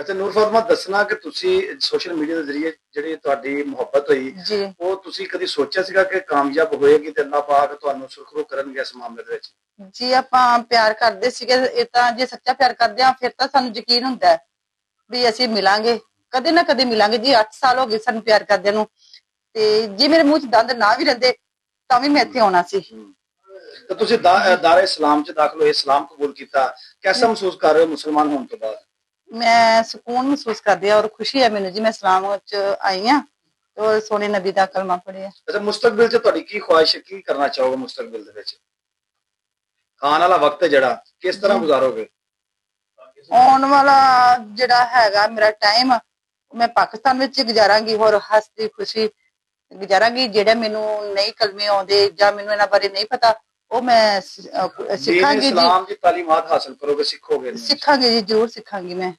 ਅੱਛਾ ਨੂਰ ਫਾਤਮਾ ਦੱਸਣਾ ਕਿ ਤੁਸੀਂ ਸੋਸ਼ਲ ਮੀਡੀਆ ਦੇ ਜ਼ਰੀਏ ਜਿਹੜੀ ਤੁਹਾਡੀ ਮੁਹੱਬਤ ਹੋਈ ਜੀ। ਉਹ ਤੁਸੀਂ ਕਦੀ ਸੋਚਿਆ ਸੀਗਾ ਕਿ ਕਾਮਯਾਬ ਹੋਏਗੀ ਤੇ ਅੱਲਾਹ ਪਾਕ ਤੁਹਾਨੂੰ ਸੁਰਖਰੂ ਕਰਨਗੇ ਇਸ ਮਾਮਲੇ ਦੇ ਵਿੱਚ? ਜੀ ਆਪਾਂ ਪਿਆਰ ਕਰਦੇ ਸੀਗੇ ਇਹ ਤਾਂ ਜੇ ਸੱਚਾ ਪਿਆਰ ਕਰਦੇ ਆ ਫਿਰ ਤਾਂ ਸਾਨੂੰ ਯਕੀਨ ਹੁੰਦਾ ਹੈ ਵੀ ਅਸੀਂ ਮਿਲਾਂਗੇ। ਕਦੇ ਨਾ ਕਦੇ ਮਿਲਾਂਗੇ। ਜੀ 8 ਸਾਲ ਹੋ ਗਏ ਸਾਨੂੰ ਪਿਆਰ ਕਰਦਿਆਂ ਨੂੰ। ਤੇ ਜੇ ਮੇਰੇ ਮੂੰਹ 'ਚ ਦੰਦ ਨਾ ਵੀ ਰਹਿੰਦੇ ਤਾਂ ਵੀ ਮੈਂ ਇੱਥੇ ਆਉਣਾ ਸੀ। ਤਾਂ ਤੁਸੀਂ ਦਾਇਰਾ ਇਸਲਾਮ ਚ ਦਾਖਲ ਹੋਏ ਇਸਲਾਮ ਕਬੂਲ ਕੀਤਾ। ਕਿਹਦਾ ਮਹਿਸੂਸ ਕਰ ਰਹੇ ਹੋ ਮੁਸਲਮਾਨ ਹੋਣ ਤੋਂ ਬਾਅਦ? ਮੈਂ ਸਕੂਨ ਮਹਿਸੂਸ ਕਰਦੀ ਆ ਔਰ ਖੁਸ਼ੀ ਹੈ ਮੈਨੂੰ ਜੀ ਮੈਂ ਇਸਲਾਮ 'ਚ ਆਈ ਆ ਔਰ ਸੋਨੇ ਨਬੀ ਦਾ ਕਲਮਾ ਪੜਿਆ ਅੱਛਾ ਮੁਸਤਕਬਲ ਚ ਤੁਹਾਡੀ ਕੀ ਖੁਆਇਸ਼ ਹੈ? ਕੀ ਕਰਨਾ ਚਾਹੋਗੇ ਮੁਸਤਕਬਲ ਦੇ ਵਿੱਚ? ਆਉਣ ਵਾਲਾ ਵਕਤ ਹੈ ਜਿਹੜਾ ਕਿਸ ਤਰ੍ਹਾਂ ਗੁਜ਼ਾਰੋਗੇ? ਆਉਣ ਵਾਲਾ ਜਿਹੜਾ ਹੈਗਾ ਮੇਰਾ ਟਾਈਮ ਮੈਂ ਪਾਕਿਸਤਾਨ ਵਿੱਚ ਗੁਜ਼ਾਰਾਂਗੀ ਹੋਰ ਹੱਸਦੀ ਖੁਸ਼ੀ ਗੁਜ਼ਾਰਾਂਗੀ ਜਿਹੜੇ ਮੈਨੂੰ ਨਹੀਂ ਕਲਮੇ ਆਉਂਦੇ ਜਾਂ ਮੈਨੂੰ ਇਹਨਾਂ ਬਾਰੇ ਨਹੀਂ ਪਤਾ ਉਹ ਮੈਂ ਸ- ਅਹ ਦੀਨ ਸਿੱਖਾਂਗੀ ਜੀ ਇਸਲਾਮ ਦੀ ਤਾਲੀਮਾਤ ਹਾਸਲ ਕਰੋਗੇ ਸਿੱਖੋਗੇ। ਸਿੱਖਾਂਗੀ ਜੀ ਜ਼ਰੂਰ ਸਿੱਖਾਂਗੀ ਮੈਂ